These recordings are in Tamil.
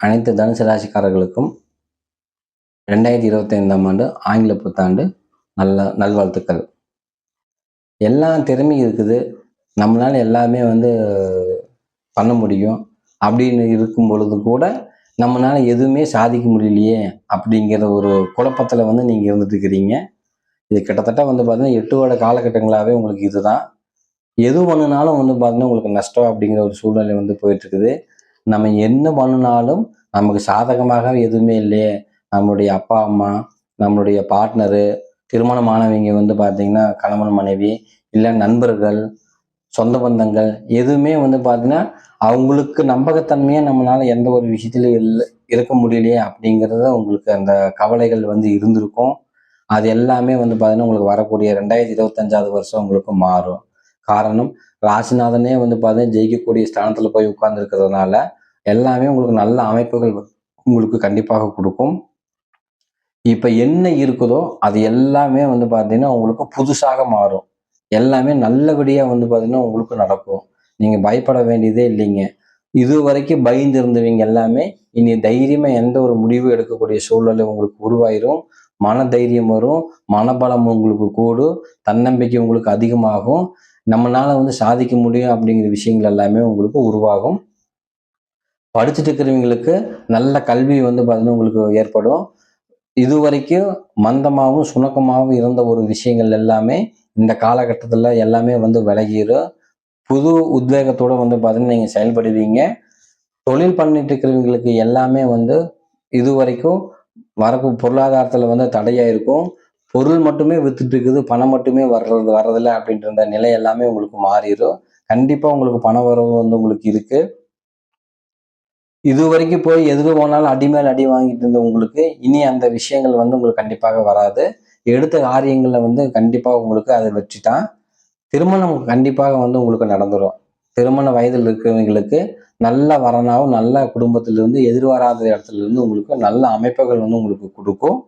அனைத்து தனுசு ராசிக்காரர்களுக்கும் ரெண்டாயிரத்தி இருபத்தைந்தாம் ஆண்டு ஆங்கில புத்தாண்டு நல்ல நல்வாழ்த்துக்கள். எல்லா திறமையும் இருக்குது. நம்மளால எல்லாமே வந்து பண்ண முடியும். அப்படின்னு இருக்கும் பொழுது கூட நம்மளால எதுவுமே சாதிக்க முடியலையே அப்படிங்கிற ஒரு குழப்பத்தில் வந்து நீங்கள் இருந்துட்டு இருக்கிறீங்க இது கிட்டத்தட்ட வந்து பார்த்தீங்கன்னா எட்டு வருட காலகட்டங்களாகவே உங்களுக்கு இதுதான். எது ஒன்றுனாலும் வந்து பார்த்தீங்கன்னா உங்களுக்கு நஷ்டம் அப்படிங்கிற ஒரு சூழ்நிலை வந்து போயிட்டு இருக்குது நம்ம என்ன பண்ணினாலும் நமக்கு சாதகமாக எதுவுமே இல்லையே. நம்மளுடைய அப்பா அம்மா நம்மளுடைய பார்ட்னரு திருமணமானவங்க வந்து பார்த்தீங்கன்னா கணவன் மனைவி இல்லை நண்பர்கள் சொந்த பந்தங்கள் எதுவுமே வந்து பார்த்தீங்கன்னா அவங்களுக்கு நம்பகத்தன்மையாக நம்மளால எந்த ஒரு விஷயத்துலையும் இல்லை இருக்க முடியலையே அப்படிங்கிறத உங்களுக்கு அந்த கவலைகள் வந்து இருந்திருக்கும். அது எல்லாமே வந்து பார்த்தீங்கன்னா உங்களுக்கு வரக்கூடிய ரெண்டாயிரத்தி இருபத்தஞ்சாவது வருஷம் உங்களுக்கு மாறும். காரணம் ராசிநாதனே வந்து பார்த்தீங்கன்னா ஜெயிக்கக்கூடிய ஸ்தானத்தில் போய் உட்கார்ந்துருக்கிறதுனால எல்லாமே உங்களுக்கு நல்ல அமைப்புகள் உங்களுக்கு கண்டிப்பாக கொடுக்கும். இப்போ என்ன இருக்குதோ அது எல்லாமே வந்து பார்த்தீங்கன்னா உங்களுக்கு புதுசாக மாறும். எல்லாமே நல்லபடியாக வந்து பார்த்தீங்கன்னா உங்களுக்கு நடக்கும். நீங்கள் பயப்பட வேண்டியதே இல்லைங்க. இது வரைக்கும் பயந்து இருந்தவங்க எல்லாமே இனி தைரியமாக எந்த ஒரு முடிவு எடுக்கக்கூடிய சூழ்நிலை உங்களுக்கு உருவாயிரும். மன தைரியம் வரும். மனபலம் உங்களுக்கு கூடும். தன்னம்பிக்கை உங்களுக்கு அதிகமாகும். நம்மளால வந்து சாதிக்க முடியும் அப்படிங்கிற விஷயங்கள் எல்லாமே உங்களுக்கு உருவாகும். படிச்சுட்டு இருக்கிறவங்களுக்கு நல்ல கல்வி வந்து பார்த்தீங்கன்னா உங்களுக்கு ஏற்படும். இது வரைக்கும் மந்தமாகவும் சுணக்கமாகவும் இருந்த ஒரு விஷயங்கள் எல்லாமே இந்த காலகட்டத்தில் எல்லாமே வந்து விலகிடும் புது உத்வேகத்தோடு வந்து பார்த்தீங்கன்னா நீங்கள் செயல்படுவீங்க. தொழில் பண்ணிட்டு இருக்கிறவங்களுக்கு எல்லாமே வந்து இது வரைக்கும் வரக்கு பொருளாதாரத்தில் வந்து தடையாக இருக்கும். பொருள் மட்டுமே வித்துட்டு இருக்குது பணம் மட்டுமே வர்றது வர்றதில்ல அப்படின்ற நிலை எல்லாமே உங்களுக்கு மாறிடும் கண்டிப்பாக உங்களுக்கு பண வரவு வந்து உங்களுக்கு இருக்கு. இது வரைக்கும் போய் எதுக்கு போனாலும் அடி மேல் அடி வாங்கிட்டு இருந்த உங்களுக்கு இனி அந்த விஷயங்கள் வந்து உங்களுக்கு கண்டிப்பாக வராது. எடுத்த காரியங்களில் வந்து கண்டிப்பாக உங்களுக்கு அதை வச்சுட்டான் திருமணம் கண்டிப்பாக வந்து உங்களுக்கு நடந்துடும் திருமண வயதில் இருக்கிறவங்களுக்கு நல்ல வரனாவும் நல்ல குடும்பத்திலிருந்து எதிர்பாராத இடத்துல இருந்து உங்களுக்கு நல்ல அமைப்புகள் வந்து உங்களுக்கு கொடுக்கும்.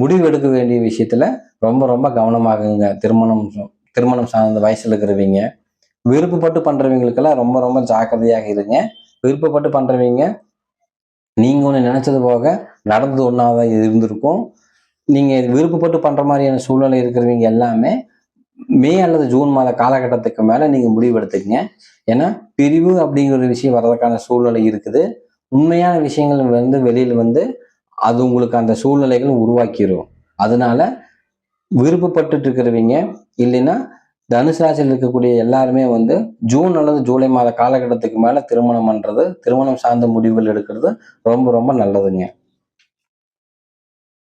முடிவு எடுக்க வேண்டிய விஷயத்துல ரொம்ப ரொம்ப கவனமாகுங்க. திருமணம் திருமணம் சார்ந்த வயசுல இருக்கிறவங்க. விருப்பப்பட்டு பண்றவங்களுக்கெல்லாம் ரொம்ப ரொம்ப ஜாக்கிரதையாக இருங்க. விருப்பப்பட்டு பண்றவங்க நீங்க ஒன்று நினைச்சது போக நடந்தது ஒன்றாதான் இருந்திருக்கும். நீங்க விருப்பப்பட்டு பண்ற மாதிரியான சூழ்நிலை இருக்கிறவங்க எல்லாமே மே அல்லது ஜூன் மாத காலகட்டத்துக்கு மேல நீங்க முடிவெடுத்துக்கங்க. ஏன்னா பிரிவு அப்படிங்கிற ஒரு விஷயம் வர்றதுக்கான சூழ்நிலை இருக்குது. உண்மையான விஷயங்கள் வந்து வெளியில் வந்து அது உங்களுக்கு அந்த சூழ்நிலைகள் உருவாக்கிடும் அதனால விருப்பப்பட்டு இருக்கிறவங்க இல்லைன்னா தனுசு ராசியில் இருக்கக்கூடிய எல்லாருமே வந்து ஜூன் அல்லது ஜூலை மாத காலகட்டத்துக்கு மேல திருமணம் பண்றது திருமணம் சார்ந்த முடிவுகள் எடுக்கிறது ரொம்ப ரொம்ப நல்லதுங்க.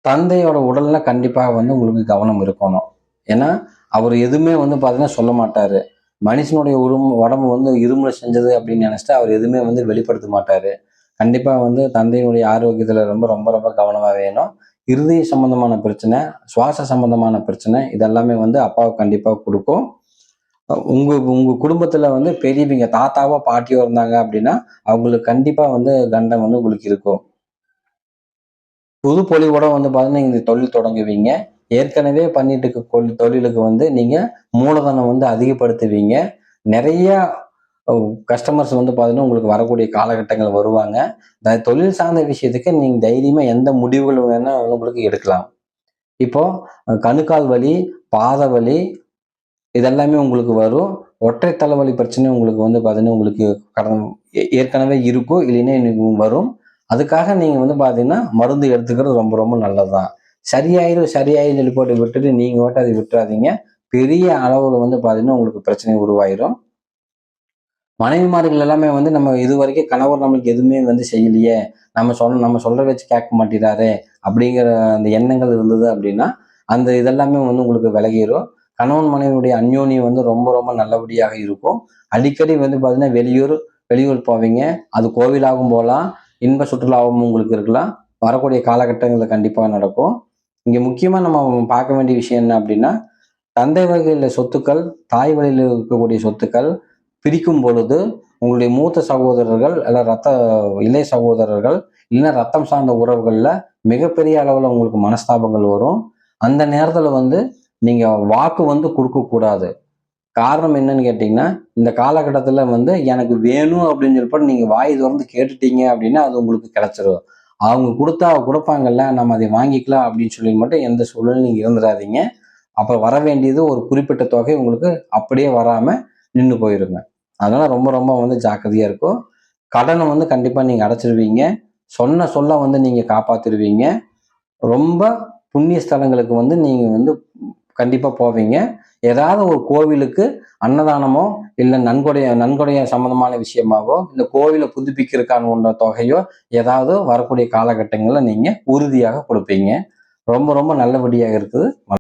தந்தையோட உடல்ல கண்டிப்பாக வந்து உங்களுக்கு கவனம் இருக்கணும். ஏன்னா அவர் எதுவுமே வந்து பார்த்தீங்கன்னா சொல்ல மாட்டார். மனுஷனுடைய உரும் உடம்பு வந்து இருமுறை செஞ்சது அப்படின்னு நினச்சிட்டு அவர் எதுவுமே வந்து வெளிப்படுத்த மாட்டார். கண்டிப்பாக வந்து தந்தையினுடைய ஆரோக்கியத்தில் ரொம்ப ரொம்ப ரொம்ப கவனமாக வேணும். இறுதி சம்பந்தமான பிரச்சனை சுவாச சம்பந்தமான பிரச்சனை இதெல்லாமே வந்து அப்பாவுக்கு கண்டிப்பாக கொடுக்கும். உங்க உங்க குடும்பத்துல வந்து பெரியவங்க தாத்தாவோ பாட்டியோ இருந்தாங்க அப்படின்னா அவங்களுக்கு கண்டிப்பா வந்து கண்டம் வந்து உங்களுக்கு இருக்கும். புது பொலிவோட வந்து பார்த்தீங்கன்னா இந்த தொழில் தொடங்குவீங்க. ஏற்கனவே பண்ணிட்டு இருக்க தொழிலுக்கு வந்து நீங்க மூலதனம் வந்து அதிகப்படுத்துவீங்க. நிறைய கஸ்டமர்ஸ் வந்து பார்த்தீங்கன்னா உங்களுக்கு வரக்கூடிய காலகட்டங்கள் வருவாங்க. தொழில் சார்ந்த விஷயத்துக்கு நீங்கள் தைரியமாக எந்த முடிவுகள் வேணால் உங்களுக்கு எடுக்கலாம். இப்போ கணுக்கால் வலி பாத வலி இதெல்லாமே உங்களுக்கு வரும். ஒற்றை தலைவலி பிரச்சனை உங்களுக்கு வந்து பார்த்தீங்கன்னா உங்களுக்கு கடந்த ஏற்கனவே இருக்கும். இல்லைன்னா இன்னைக்கு வரும். அதுக்காக நீங்கள் வந்து பார்த்தீங்கன்னா மருந்து எடுத்துக்கிறது ரொம்ப ரொம்ப நல்லது தான் சரியாயிரும் சரியாயிரும் போட்டு விட்டுட்டு நீங்கள் மட்டும் அதை விட்டுறாதீங்க. பெரிய அளவில் வந்து பார்த்தீங்கன்னா உங்களுக்கு பிரச்சனை உருவாயிரும். மனைவிமார்கள் எல்லாமே வந்து நம்ம இது வரைக்கும் கணவர் நம்மளுக்கு எதுவுமே வந்து செய்யலையே. நம்ம சொல் நம்ம சொல்ற வச்சு கேட்க மாட்டேறாரு அப்படிங்கிற அந்த எண்ணங்கள் இருந்தது அப்படின்னா அந்த இதெல்லாமே வந்து உங்களுக்கு விலகிடும் கணவன் மனைவியுடைய அந்யோன்யம் வந்து ரொம்ப ரொம்ப நல்லபடியாக இருக்கும். அடிக்கடி வந்து பார்த்தீங்கன்னா வெளியூர் வெளியூர் போவீங்க. அது கோவிலாகவும் போகலாம். இன்ப சுற்றுலாவும் உங்களுக்கு இருக்கலாம். வரக்கூடிய காலகட்டங்களில் கண்டிப்பாக நடக்கும். இங்கே முக்கியமாக நம்ம பார்க்க வேண்டிய விஷயம் என்ன அப்படின்னா தந்தை வகையில் சொத்துக்கள் தாய் வழியில் இருக்கக்கூடிய சொத்துக்கள் பிரிக்கும் பொழுது உங்களுடைய மூத்த சகோதரர்கள் அல்ல ரத்த இளைய சகோதரர்கள் இல்லைன்னா ரத்தம் சார்ந்த உறவுகளில் மிகப்பெரிய அளவில் உங்களுக்கு மனஸ்தாபங்கள் வரும். அந்த நேரத்தில் வந்து நீங்கள் வாக்கு வந்து கொடுக்கக்கூடாது காரணம் என்னன்னு கேட்டிங்கன்னா இந்த காலகட்டத்தில் வந்து எனக்கு வேணும் அப்படின்னு சொல்லிட்டு நீங்கள் வாய் திறந்து கேட்டுட்டீங்க அப்படின்னா அது உங்களுக்கு கிடைச்சிரும். அவங்க கொடுத்தா கொடுப்பாங்கல்ல நம்ம அதை வாங்கிக்கலாம் அப்படின்னு சொல்லி மட்டும் எந்த சூழலும் நீங்கள் இருந்துடாதீங்க அப்போ வர வேண்டியது ஒரு குறிப்பிட்ட தொகை உங்களுக்கு அப்படியே வராமல் நின்று போயிருங்க. அதனால ரொம்ப ரொம்ப வந்து ஜாக்கிரதையாக இருக்கும் கடனை வந்து கண்டிப்பாக நீங்கள் அடைச்சிருவீங்க. சொன்ன சொல்ல வந்து நீங்கள் காப்பாற்றிடுவீங்க ரொம்ப புண்ணிய ஸ்தலங்களுக்கு வந்து நீங்கள் வந்து கண்டிப்பாக போவீங்க. ஏதாவது ஒரு கோவிலுக்கு அன்னதானமோ இல்லை நன்கொடைய நன்கொடைய சம்மந்தமான விஷயமாவோ இல்லை கோவிலை புதுப்பிக்கிறதுக்கான உண்ட தொகையோ ஏதாவது வரக்கூடிய காலகட்டங்களில் நீங்கள் உறுதியாக கொடுப்பீங்க. ரொம்ப ரொம்ப நல்லபடியாக இருக்குது.